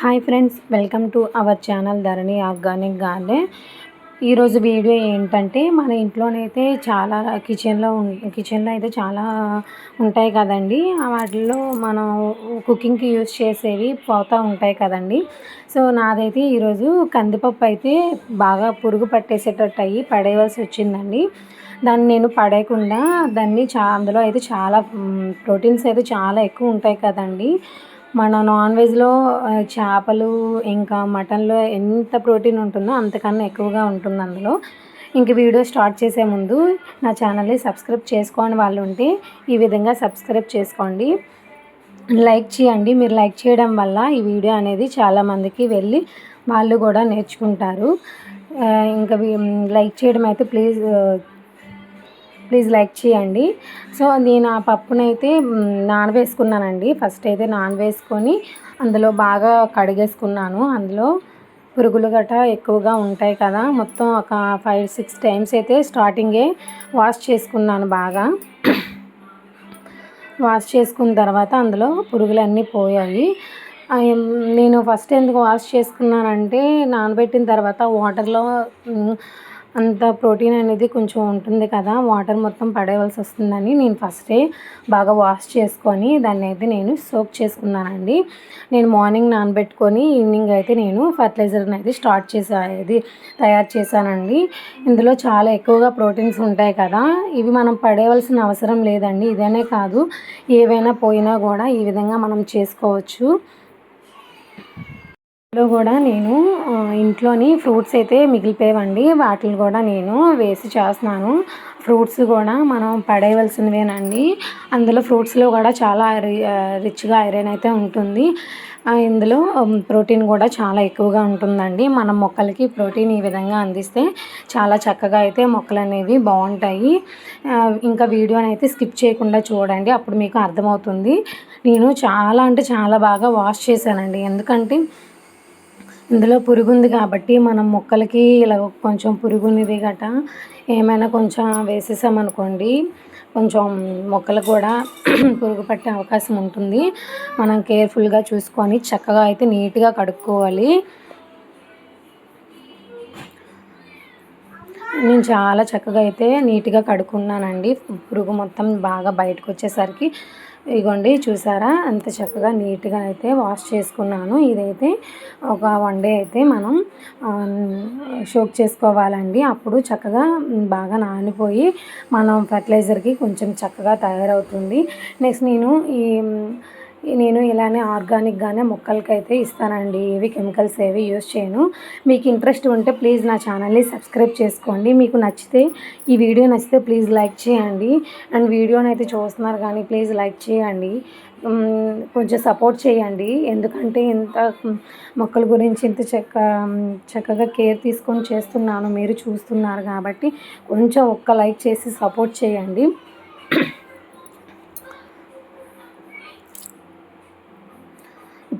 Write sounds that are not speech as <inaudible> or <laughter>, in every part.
Hi friends welcome to our channel Dharani organic garden. ఈరోజు video ఏంటంటే మన ఇంట్లోనైతే చాలా కిచెన్లో కిచెన్లో అయితే చాలా ఉంటాయి కదండి. వాటిల్లో మనం కుకింగ్కి యూజ్ చేసేవి పోతూ ఉంటాయి కదండి. సో నాదైతే ఈరోజు కందిపప్పు అయితే బాగా పురుగు పట్టేసేటట్టు అయ్యి పడేయవలసి వచ్చిందండి. దాన్ని నేను పడేయకుండా దాన్ని చా అందులో అయితే చాలా ప్రోటీన్స్ అయితే చాలా ఎక్కువ ఉంటాయి కదండి. మన నాన్ వెజ్లో చేపలు ఇంకా మటన్లో ఎంత ప్రోటీన్ ఉంటుందో అంతకన్నా ఎక్కువగా ఉంటుంది అందులో. ఇంక వీడియో స్టార్ట్ చేసే ముందు నా ఛానల్ని సబ్స్క్రైబ్ చేసుకోని వాళ్ళు ఉంటే ఈ విధంగా సబ్స్క్రైబ్ చేసుకోండి. లైక్ చేయండి. మీరు లైక్ చేయడం వల్ల ఈ వీడియో అనేది చాలామందికి వెళ్ళి వాళ్ళు కూడా నేర్చుకుంటారు. ఇంకా లైక్ చేయడం అయితే ప్లీజ్ ప్లీజ్ లైక్ చేయండి. సో నేను ఆ పప్పునైతే నానవేసుకున్నానండి ఫస్ట్ అయితే నానవేసుకొని అందులో బాగా కడిగేసుకున్నాను. అందులో పురుగులు గట్రా ఎక్కువగా ఉంటాయి కదా మొత్తం ఒక ఫైవ్ సిక్స్ టైమ్స్ అయితే స్టార్టింగే వాష్ చేసుకున్నాను బాగా. వాష్ చేసుకున్న తర్వాత అందులో పురుగులన్నీ పోయాయి. నేను ఫస్ట్ ఎందుకు వాష్ చేసుకున్నానంటే నానబెట్టిన తర్వాత వాటర్లో అంత ప్రోటీన్ అనేది కొంచెం ఉంటుంది కదా వాటర్ మొత్తం పడేయవలసి వస్తుందని నేను ఫస్టే బాగా వాష్ చేసుకొని దాన్ని అయితే నేను సోక్ చేసుకున్నానండి. నేను మార్నింగ్ నానబెట్టుకొని ఈవినింగ్ అయితే నేను ఫర్టిలైజర్ని అయితే స్టార్ట్ చేసేది తయారు చేశానండి. ఇందులో చాలా ఎక్కువగా ప్రోటీన్స్ ఉంటాయి కదా ఇవి మనం పడేయవలసిన అవసరం లేదండి. ఇదనే కాదు ఏవైనా పోయినా కూడా ఈ విధంగా మనం చేసుకోవచ్చు. లో కూడా నేను ఇంట్లోని ఫ్రూట్స్ అయితే మిగిలిపోయేవండి. వాటిని కూడా నేను వేసి చేస్తున్నాను. ఫ్రూట్స్ కూడా మనం పడేయవలసినవేనండి. అందులో ఫ్రూట్స్లో కూడా చాలా రిచ్గా ఐరన్ అయితే ఉంటుంది. ఇందులో ప్రోటీన్ కూడా చాలా ఎక్కువగా ఉంటుందండి. మన మొక్కలకి ప్రోటీన్ ఈ విధంగా అందిస్తే చాలా చక్కగా అయితే మొక్కలు అనేవి బాగుంటాయి ఇంకా వీడియోని అయితే స్కిప్ చేయకుండా చూడండి. అప్పుడు మీకు అర్థమవుతుంది. నేను చాలా అంటే చాలా బాగా వాష్ చేశానండి. ఎందుకంటే ఇందులో పురుగు ఉంది కాబట్టి మనం మొక్కలకి ఇలా కొంచెం పురుగునిది గట ఏమైనా కొంచెం వేసేసామనుకోండి కొంచెం మొక్కలు కూడా <clears throat> పురుగు పట్టే అవకాశం ఉంటుంది. మనం కేర్ఫుల్గా చూసుకొని చక్కగా అయితే నీట్గా కడుక్కోవాలి. నేను చాలా చక్కగా అయితే నీట్గా కడుక్కున్నానండి. పురుగు మొత్తం బాగా బయటకు వచ్చేసరికి ఇగోండి చూసారా? అంత చక్కగా నీట్గా అయితే వాష్ చేసుకున్నాను. ఇదైతే ఒక వన్ డే అయితే మనం షోక్ చేసుకోవాలండి. అప్పుడు చక్కగా బాగా నానిపోయి మనం ఫర్టిలైజర్కి కొంచెం చక్కగా తయారవుతుంది. నెక్స్ట్ నేను ఈ నేను ఇలానే ఆర్గానిక్గానే మొక్కలకైతే ఇస్తానండి. ఏవి కెమికల్స్ ఏవి యూస్ చేయను. మీకు ఇంట్రెస్ట్ ఉంటే ప్లీజ్ నా ఛానల్ని సబ్స్క్రైబ్ చేసుకోండి. మీకు నచ్చితే ఈ వీడియో నచ్చితే ప్లీజ్ లైక్ చేయండి. అండ్ వీడియోని అయితే చూస్తున్నారు కానీ ప్లీజ్ లైక్ చేయండి. కొంచెం సపోర్ట్ చేయండి. ఎందుకంటే ఇంత మొక్కల గురించి ఇంత చక్క చక్కగా కేర్ తీసుకొని చేస్తున్నాను. మీరు చూస్తున్నారు కాబట్టి కొంచెం ఒక్క లైక్ చేసి సపోర్ట్ చేయండి.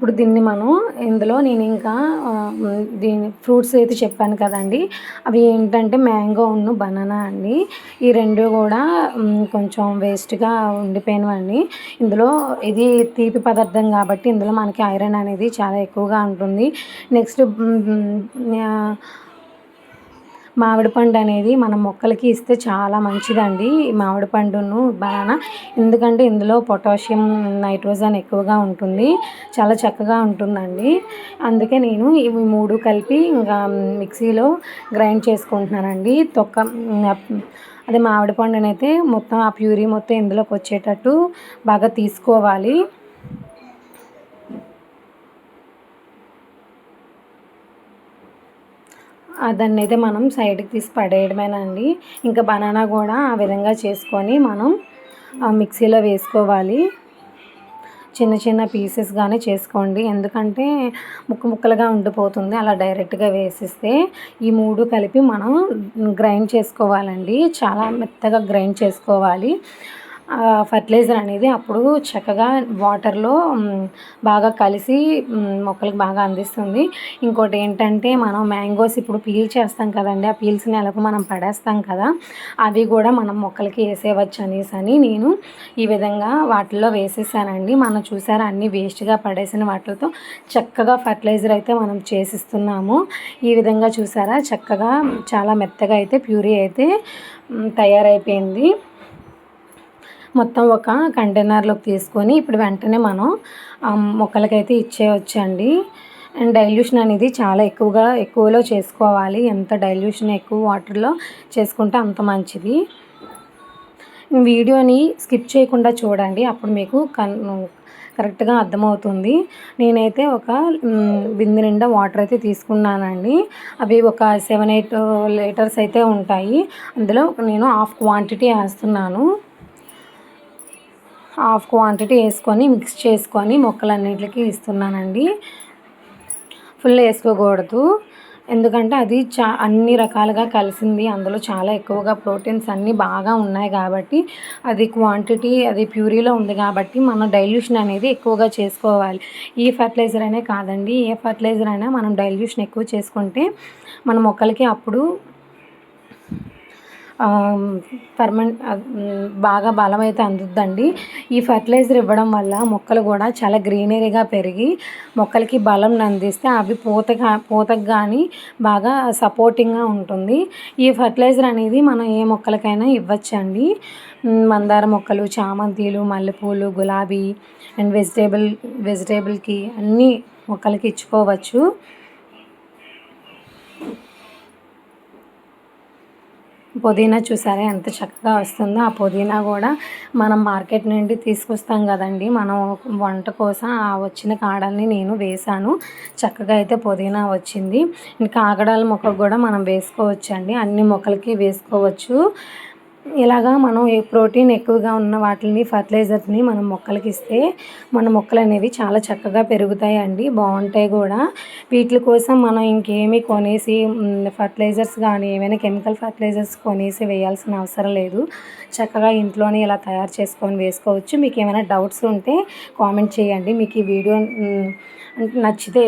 ఇప్పుడు దీన్ని మనం ఇందులో నేను ఇంకా దీని ఫ్రూట్స్ అయితే చెప్పాను కదండి. అవి ఏంటంటే మ్యాంగో ఉన్ను బనానా అండి. ఈ రెండు కూడా కొంచెం వేస్ట్గా ఉండిపోయినవండి. ఇందులో ఇది తీపి పదార్థం కాబట్టి ఇందులో మనకి ఐరన్ అనేది చాలా ఎక్కువగా ఉంటుంది. నెక్స్ట్ మామిడి పండు అనేది మన మొక్కలకి ఇస్తే చాలా మంచిదండి. మామిడి పండును బనానా. ఎందుకంటే ఇందులో పొటాషియం నైట్రోజన్ ఎక్కువగా ఉంటుంది. చాలా చక్కగా ఉంటుందండి. అందుకే నేను ఇవి మూడు కలిపి ఇంకా మిక్సీలో గ్రైండ్ చేసుకుంటున్నానండి. తొక్క అదే మామిడి పండునైతే మొత్తం ఆ ప్యూరీ మొత్తం ఇందులోకి వచ్చేటట్టు బాగా తీసుకోవాలి. దాన్ని అయితే మనం సైడ్కి తీసి పడేయడమేనండి. ఇంకా బనానా కూడా ఆ విధంగా చేసుకొని మనం మిక్సీలో వేసుకోవాలి. చిన్న చిన్న పీసెస్గానే చేసుకోండి. ఎందుకంటే ముక్క ముక్కలుగా ఉండిపోతుంది. అలా డైరెక్ట్గా వేసిస్తే ఈ మూడు కలిపి మనం గ్రైండ్ చేసుకోవాలండి. చాలా మెత్తగా గ్రైండ్ చేసుకోవాలి. ఫర్టిలైజర్ అనేది అప్పుడు చక్కగా వాటర్లో బాగా కలిసి మొక్కలకు బాగా అందిస్తుంది. ఇంకోటి ఏంటంటే మనం మ్యాంగోస్ ఇప్పుడు పీల్ చేస్తాం కదండి. ఆ పీల్స్ నెలకు మనం పడేస్తాం కదా. అవి కూడా మనం మొక్కలకి వేసేయవచ్చు అనేసి అని నేను ఈ విధంగా వాటిల్లో వేసేసానండి. మనం చూసారా అన్ని వేస్ట్గా పడేసిన వాటితో చక్కగా ఫర్టిలైజర్ అయితే మనం చేసిస్తున్నాము. ఈ విధంగా చూసారా చక్కగా చాలా మెత్తగా అయితే ప్యూరీ అయితే తయారైపోయింది. మొత్తం ఒక కంటైనర్లోకి తీసుకొని ఇప్పుడు వెంటనే మనం మొక్కలకైతే ఇచ్చేయచ్చండి. అండ్ డైల్యూషన్ అనేది చాలా ఎక్కువగా ఎక్కువలో చేసుకోవాలి. ఎంత డైల్యూషన్ ఎక్కువ వాటర్లో చేసుకుంటే అంత మంచిది. వీడియోని స్కిప్ చేయకుండా చూడండి. అప్పుడు మీకు కన్ కరెక్ట్గా అర్థమవుతుంది. నేనైతే ఒక బిందె నిండా వాటర్ అయితే తీసుకున్నానండి. అవి ఒక సెవెన్ ఎయిట్ లీటర్స్ అయితే ఉంటాయి. అందులో నేను హాఫ్ క్వాంటిటీ వేస్తున్నాను. హాఫ్ క్వాంటిటీ వేసుకొని మిక్స్ చేసుకొని మొక్కలన్నింటికి ఇస్తున్నానండి. ఫుల్ వేసుకోకూడదు. ఎందుకంటే అది చా అన్ని రకాలుగా కలిసింది. అందులో చాలా ఎక్కువగా ప్రోటీన్స్ అన్నీ బాగా ఉన్నాయి కాబట్టి అది క్వాంటిటీ అది ప్యూరీలో ఉంది కాబట్టి మనం డైల్యూషన్ అనేది ఎక్కువగా చేసుకోవాలి. ఈ ఫర్టిలైజర్ అనే కాదండి. ఏ ఫర్టిలైజర్ అయినా మనం డైల్యూషన్ ఎక్కువ చేసుకుంటే మన మొక్కలకి అప్పుడు పర్మనెంట్ బాగా బలం అయితే అందుద్దండి. ఈ ఫర్టిలైజర్ ఇవ్వడం వల్ల మొక్కలు కూడా చాలా గ్రీనరీగా పెరిగి మొక్కలకి బలం అందిస్తే అవి పూతగా పూతకు కానీ బాగా సపోర్టింగ్గా ఉంటుంది. ఈ ఫర్టిలైజర్ అనేది మనం ఏ మొక్కలకైనా ఇవ్వచ్చండి. మందార మొక్కలు చామంతిలు మల్లెపూలు గులాబీ అండ్ వెజిటేబుల్ వెజిటేబుల్కి అన్నీ మొక్కలకి ఇచ్చుకోవచ్చు. పుదీనా చూసారా? ఎంత చక్కగా వస్తుందో. ఆ పుదీనా కూడా మనం మార్కెట్ నుండి తీసుకొస్తాం కదండి. మనం వంట కోసం ఆ వచ్చిన కాడల్ని నేను వేశాను. చక్కగా అయితే పుదీనా వచ్చింది. ఇంకా ఆగడాల మొక్కకు కూడా మనం వేసుకోవచ్చండి. అన్ని మొక్కలకి వేసుకోవచ్చు. ఇలాగా మనం ప్రోటీన్ ఎక్కువగా ఉన్న వాటిని ఫర్టిలైజర్ని మనం మొక్కలకి ఇస్తే మన మొక్కలు అనేవి చాలా చక్కగా పెరుగుతాయి అండి బాగుంటాయి కూడా. వీటి కోసం మనం ఇంకేమీ కొనేసి ఫర్టిలైజర్స్ కానీ ఏమైనా కెమికల్ ఫర్టిలైజర్స్ కొనేసి వేయాల్సిన అవసరం లేదు. చక్కగా ఇంట్లోనే ఇలా తయారు చేసుకొని వేసుకోవచ్చు. మీకు ఏమైనా డౌట్స్ ఉంటే కామెంట్ చేయండి. మీకు ఈ వీడియో నచ్చితే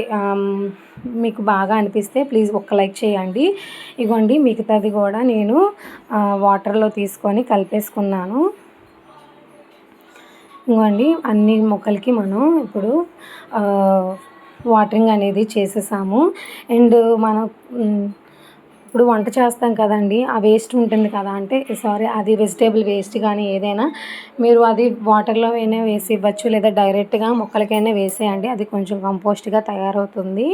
మీకు బాగా అనిపిస్తే ప్లీజ్ ఒక్క లైక్ చేయండి. ఇగోండి మిగతాది కూడా నేను వాటర్లో తీసుకొని కలిపేసుకున్నాను. ఇగోండి అన్ని మొక్కలకి మనం ఇప్పుడు వాటరింగ్ అనేది చేసేసాము. అండ్ మనం ఇప్పుడు వంట చేస్తాం కదండి ఆ వేస్ట్ ఉంటుంది కదా. అంటే సారీ అది వెజిటేబుల్ వేస్ట్ కానీ ఏదైనా మీరు అది వాటర్లో అయినా వేసి ఇవ్వచ్చు లేదా డైరెక్ట్గా మొక్కలకైనా వేసేయండి. అది కొంచెం కంపోస్ట్గా తయారవుతుంది.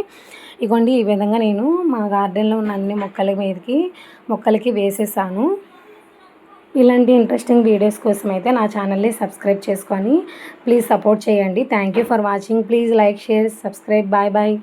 ఇగోండి ఈ విధంగా నేను మా గార్డెన్లో ఉన్న అన్ని మొక్కల మీదకి మొక్కలకి వేసేసాను. ఇలాంటి ఇంట్రెస్టింగ్ వీడియోస్ కోసం అయితే నా ఛానల్ని సబ్స్క్రైబ్ చేసుకొని ప్లీజ్ సపోర్ట్ చేయండి. Thank you for watching please like share subscribe bye bye